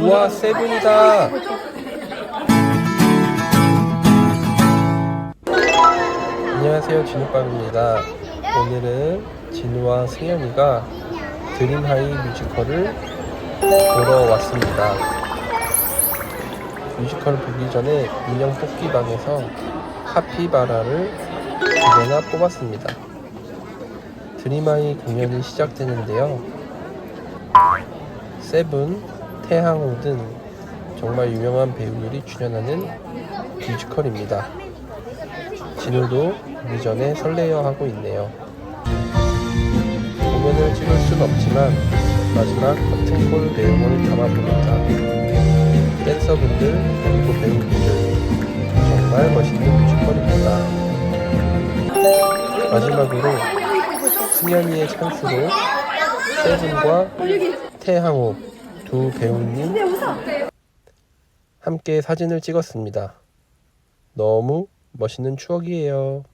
우와 세븐이다. 안녕하세요 진우빵입니다. 오늘은 진우와 승현이가 드림하이 뮤지컬을 보러 왔습니다. 뮤지컬 보기 전에 인형 뽑기방에서 카피바라를 두 개나 뽑았습니다. 드림하이 공연이 시작되는데요. 세븐, 태항호 등 정말 유명한 배우들이 출연하는 뮤지컬입니다. 진우도 보기 전에 설레어 하고 있네요. 공연을 찍을 순 없지만 마지막 커튼콜 내용을 담아봅니다. 댄서분들 그리고 배우분들 정말 멋있는 뮤지컬입니다. 마지막으로 승현이의 찬스로 세븐과 태항호 두 배우님 함께 사진을 찍었습니다. 너무 멋있는 추억이에요.